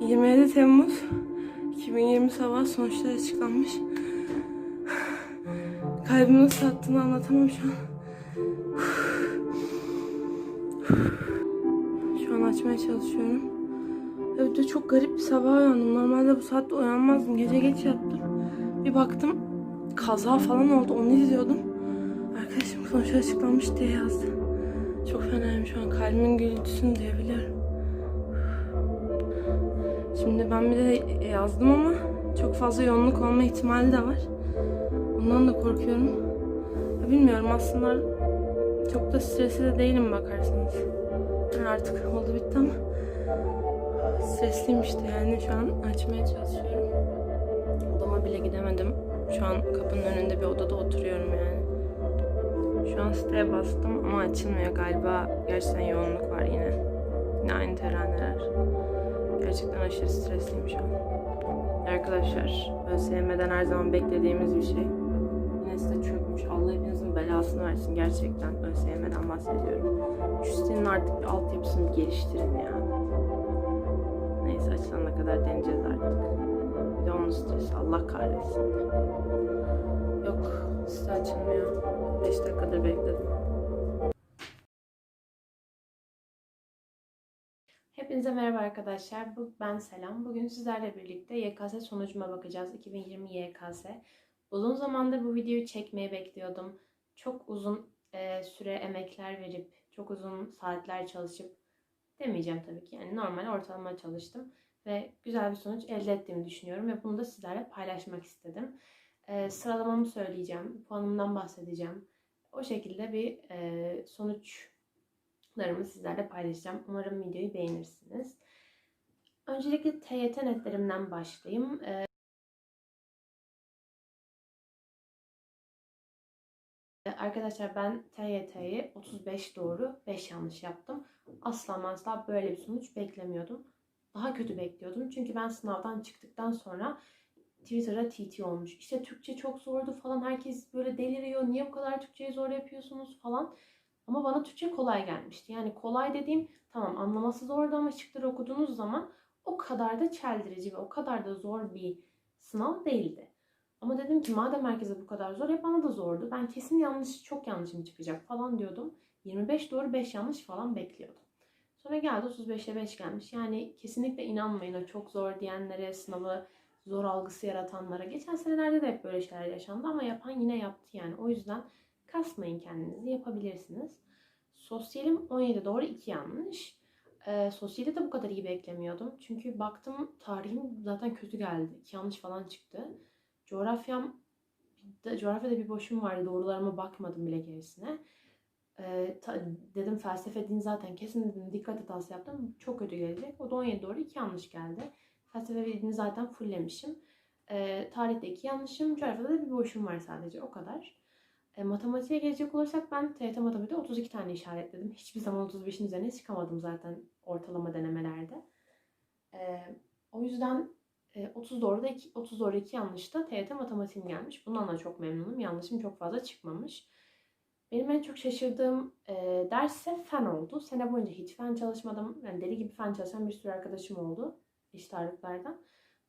27 Temmuz 2020 sabah sonuçlar açıklanmış. Kalbim nasıl attığını anlatamam şu an. Şu an açmaya çalışıyorum. Ya bir de çok garip bir sabah uyandım. Normalde bu saatte uyanmazdım. Gece geç yattım. Bir baktım kaza falan oldu. Onu izliyordum. Arkadaşım sonuçlar açıklanmış diye yazdı. Çok fenayım şu an. Kalbimin gürültüsünü duyabiliyorum. Şimdi ben bir de yazdım ama çok fazla yoğunluk olma ihtimali de var. Bundan da korkuyorum. Ya bilmiyorum aslında çok da stresli de değilim bakarsanız. Yani artık oldu bitti ama stresliyim işte yani şu an açmaya çalışıyorum. Odama bile gidemedim. Şu an kapının önünde bir odada oturuyorum yani. Şu an siteye bastım ama açılmıyor galiba. Gerçekten yoğunluk var yine. Yine aynı teraneler. Gerçekten aşırı stresliyim şu an. Arkadaşlar, ÖSYM'den her zaman beklediğimiz bir şey. Yine size çökmüş. Allah hepinizin belasını versin. Gerçekten ÖSYM'den bahsediyorum. Şu sitenin artık bir altyapısını geliştirin ya. Neyse açılana kadar deneyeceğiz artık. Bir de onun stresi. Allah kahretsin. Yok, site açılmıyor. 5 dakikadır bekledim. Hepinize merhaba arkadaşlar. Bu, ben Selam. Bugün sizlerle birlikte YKS sonucuma bakacağız. 2020 YKS. Uzun zamandır bu videoyu çekmeyi bekliyordum. Çok uzun e, süre emekler verip, çok uzun saatler çalışıp demeyeceğim tabii ki. Yani normal ortalama çalıştım ve güzel bir sonuç elde ettiğimi düşünüyorum ve bunu da sizlerle paylaşmak istedim. E, sıralamamı söyleyeceğim, puanımdan bahsedeceğim. O şekilde bir e, sonuç larımı sizlerle paylaşacağım. Umarım videoyu beğenirsiniz. Öncelikle TYT netlerimden başlayayım. Ee, Arkadaşlar ben TYT'yi 35 doğru 5 yanlış yaptım. Asla asla böyle bir sonuç beklemiyordum. Daha kötü bekliyordum. Çünkü ben sınavdan çıktıktan sonra Twitter'da TT olmuş. İşte Türkçe çok zordu falan. Herkes böyle deliriyor. Niye bu kadar Türkçeyi zor yapıyorsunuz falan. Ama bana Türkçe kolay gelmişti. Yani kolay dediğim tamam anlaması zordu ama şıkları okuduğunuz zaman o kadar da çeldirici ve o kadar da zor bir sınav değildi. Ama dedim ki madem herkese bu kadar zor ya bana da zordu. Ben kesin yanlış, çok yanlışım çıkacak falan diyordum. 25 doğru 5 yanlış falan bekliyordum. Sonra geldi 35'e 5 gelmiş. Yani kesinlikle inanmayın o çok zor diyenlere, sınavı zor algısı yaratanlara. Geçen senelerde de hep böyle şeyler yaşandı ama yapan yine yaptı yani. O yüzden kasmayın kendinizi yapabilirsiniz. Sosyalim 17 doğru 2 yanlış. Ee, sosyali de bu kadar iyi beklemiyordum. Çünkü baktım tarihim zaten kötü geldi. 2 yanlış falan çıktı. Coğrafyam de, coğrafyada bir boşum vardı. Doğrularıma bakmadım bile gerisine. Ee, ta, dedim felsefe din zaten kesin dedim dikkat hatası yaptım. Çok kötü gelecek. O da 17 doğru 2 yanlış geldi. Felsefe ve dini zaten fulllemişim. Ee, tarihte 2 yanlışım. Coğrafyada da bir boşum var sadece. O kadar. E, matematiğe gelecek olursak ben TYT matematikte 32 tane işaretledim. Hiçbir zaman 35'in üzerine çıkamadım zaten ortalama denemelerde. E, o yüzden e, 30 doğru 2, 30 doğru 2 yanlış da TYT matematiğim gelmiş. Bundan da çok memnunum. Yanlışım çok fazla çıkmamış. Benim en çok şaşırdığım e, ders ise fen oldu. Sene boyunca hiç fen çalışmadım. Yani deli gibi fen çalışan bir sürü arkadaşım oldu. eşit ağırlıklardan.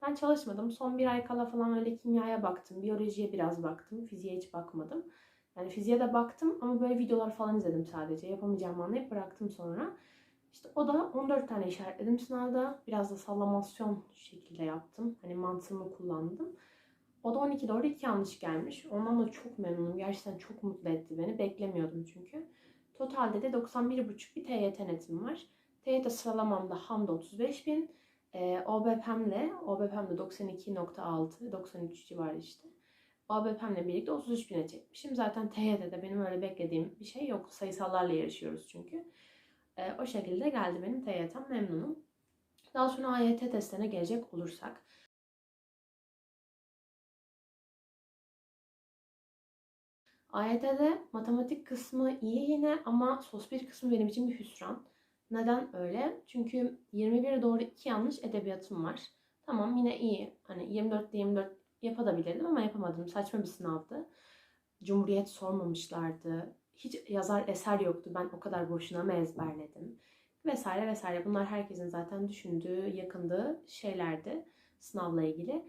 Ben çalışmadım. Son bir ay kala falan öyle kimyaya baktım. Biyolojiye biraz baktım. Fiziğe hiç bakmadım. Yani fiziğe de baktım ama böyle videolar falan izledim sadece. Yapamayacağımı anlayıp bıraktım sonra. İşte o da 14 tane işaretledim sınavda. Biraz da sallamasyon şekilde yaptım. Hani mantığımı kullandım. O da 12 doğru 2 yanlış gelmiş. Ondan da çok memnunum. Gerçekten çok mutlu etti beni. Beklemiyordum çünkü. Totalde de 91,5 bir TYT netim var. TYT sıralamamda Hamda 35 bin. E, OBP'mle, OBP'mde 92.6, 93 civarı işte. ABP'mle birlikte 33 bine çekmişim. Zaten TYT'de benim öyle beklediğim bir şey yok. Sayısallarla yarışıyoruz çünkü. E, o şekilde geldi benim TYT'm memnunum. Daha sonra AYT testlerine gelecek olursak. AYT'de matematik kısmı iyi yine ama sos 1 kısmı benim için bir hüsran. Neden öyle? Çünkü 21 doğru 2 yanlış edebiyatım var. Tamam yine iyi. Hani 24'te 24 yapabilirdim ama yapamadım. Saçma bir sınavdı. Cumhuriyet sormamışlardı. Hiç yazar eser yoktu. Ben o kadar boşuna mı ezberledim? vesaire vesaire. Bunlar herkesin zaten düşündüğü, yakındığı şeylerdi sınavla ilgili.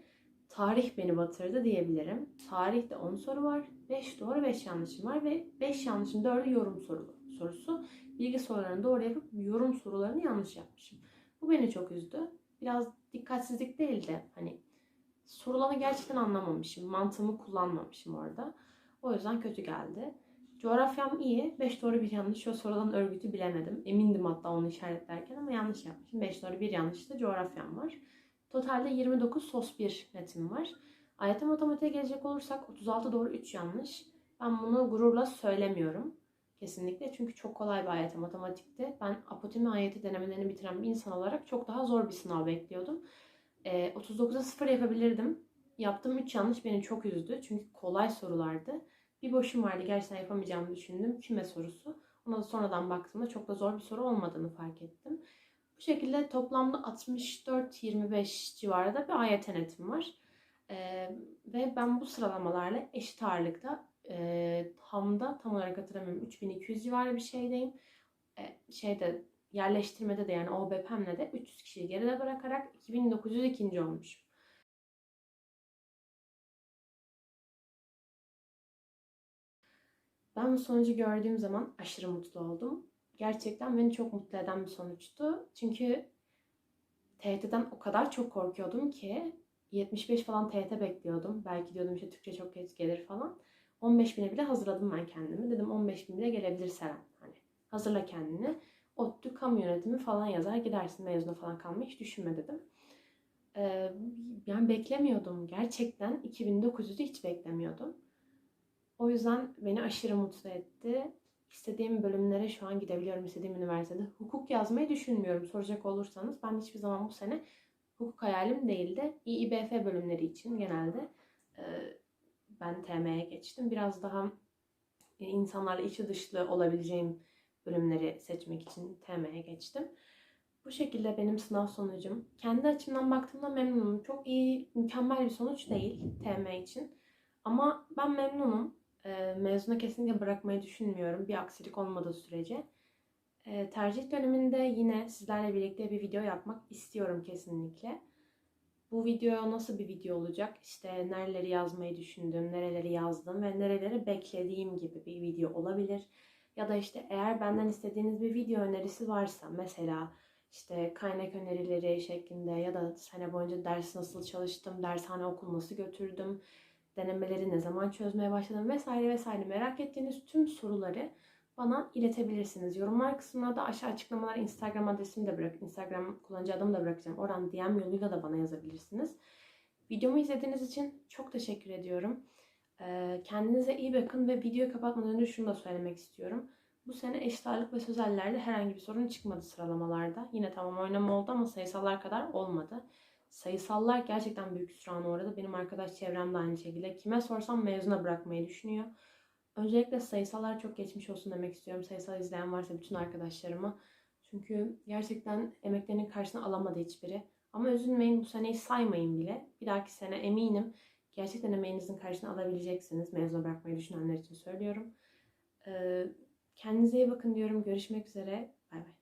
Tarih beni batırdı diyebilirim. Tarihte 10 soru var. 5 doğru 5 yanlışım var ve 5 yanlışın 4'ü yorum soru, sorusu. Bilgi sorularını doğru yapıp yorum sorularını yanlış yapmışım. Bu beni çok üzdü. Biraz dikkatsizlik değil de hani sorulanı gerçekten anlamamışım. Mantığımı kullanmamışım orada. O yüzden kötü geldi. Coğrafyam iyi. 5 doğru bir yanlış. O sorulan örgütü bilemedim. Emindim hatta onu işaretlerken ama yanlış yapmışım. 5 doğru bir yanlış da coğrafyam var. Totalde 29 sos 1 netim var. AYT matematiğe gelecek olursak 36 doğru 3 yanlış. Ben bunu gururla söylemiyorum. Kesinlikle çünkü çok kolay bir AYT matematikti. Ben apotemi AYT denemelerini bitiren bir insan olarak çok daha zor bir sınav bekliyordum. Ee, 39'a 0 yapabilirdim. Yaptığım 3 yanlış beni çok üzdü. Çünkü kolay sorulardı. Bir boşum vardı gerçekten yapamayacağımı düşündüm. Küme sorusu. Ona da sonradan baktığımda çok da zor bir soru olmadığını fark ettim. Bu şekilde toplamda 64-25 civarında bir AYT netim var. Ee, ve ben bu sıralamalarla eşit ağırlıkta e, hamda tam olarak hatırlamıyorum 3200 civarı bir şeydeyim. E, şeyde yerleştirmede de yani OBP'mle de 300 kişiyi geride bırakarak 2902. olmuşum. Ben bu sonucu gördüğüm zaman aşırı mutlu oldum. Gerçekten beni çok mutlu eden bir sonuçtu. Çünkü TYT'den o kadar çok korkuyordum ki 75 falan TYT bekliyordum. Belki diyordum işte Türkçe çok geç gelir falan. 15 bine bile hazırladım ben kendimi. Dedim 15 bin bile gelebilir Seren. Hani hazırla kendini. ODTÜ kamu yönetimi falan yazar gidersin mezuna falan kalmayı hiç düşünme dedim. Ee, yani beklemiyordum. Gerçekten 2900'ü hiç beklemiyordum. O yüzden beni aşırı mutlu etti. İstediğim bölümlere şu an gidebiliyorum istediğim üniversitede. Hukuk yazmayı düşünmüyorum soracak olursanız. Ben hiçbir zaman bu sene hukuk hayalim değildi. İİBF bölümleri için genelde e, ben TM'ye geçtim. Biraz daha e, insanlarla içi dışlı olabileceğim bölümleri seçmek için TM'ye geçtim. Bu şekilde benim sınav sonucum. Kendi açımdan baktığımda memnunum. Çok iyi, mükemmel bir sonuç değil TM için. Ama ben memnunum. E, mezuna kesinlikle bırakmayı düşünmüyorum. Bir aksilik olmadığı sürece. E, tercih döneminde yine sizlerle birlikte bir video yapmak istiyorum kesinlikle. Bu video nasıl bir video olacak? İşte nereleri yazmayı düşündüm, nereleri yazdım ve nereleri beklediğim gibi bir video olabilir. Ya da işte eğer benden istediğiniz bir video önerisi varsa mesela işte kaynak önerileri şeklinde ya da sene boyunca ders nasıl çalıştım, dershane okul nasıl götürdüm, denemeleri ne zaman çözmeye başladım vesaire vesaire merak ettiğiniz tüm soruları bana iletebilirsiniz. Yorumlar kısmına da aşağı açıklamalar Instagram adresimi de bırak, Instagram kullanıcı adımı da bırakacağım. Oradan DM yoluyla da bana yazabilirsiniz. Videomu izlediğiniz için çok teşekkür ediyorum. Kendinize iyi bakın ve videoyu kapatmadan önce şunu da söylemek istiyorum. Bu sene eşit ve sözellerde herhangi bir sorun çıkmadı sıralamalarda. Yine tamam oynama oldu ama sayısallar kadar olmadı. Sayısallar gerçekten büyük hüsrana uğradı. Benim arkadaş çevrem de aynı şekilde. Kime sorsam mezuna bırakmayı düşünüyor. Öncelikle sayısallar çok geçmiş olsun demek istiyorum. Sayısal izleyen varsa bütün arkadaşlarıma. Çünkü gerçekten emeklerinin karşısına alamadı hiçbiri. Ama üzülmeyin bu seneyi saymayın bile. Bir dahaki sene eminim gerçekten emeğinizin karşına alabileceksiniz. Mezuna bırakmayı düşünenler için söylüyorum. Ee, kendinize iyi bakın diyorum. Görüşmek üzere. Bay bay.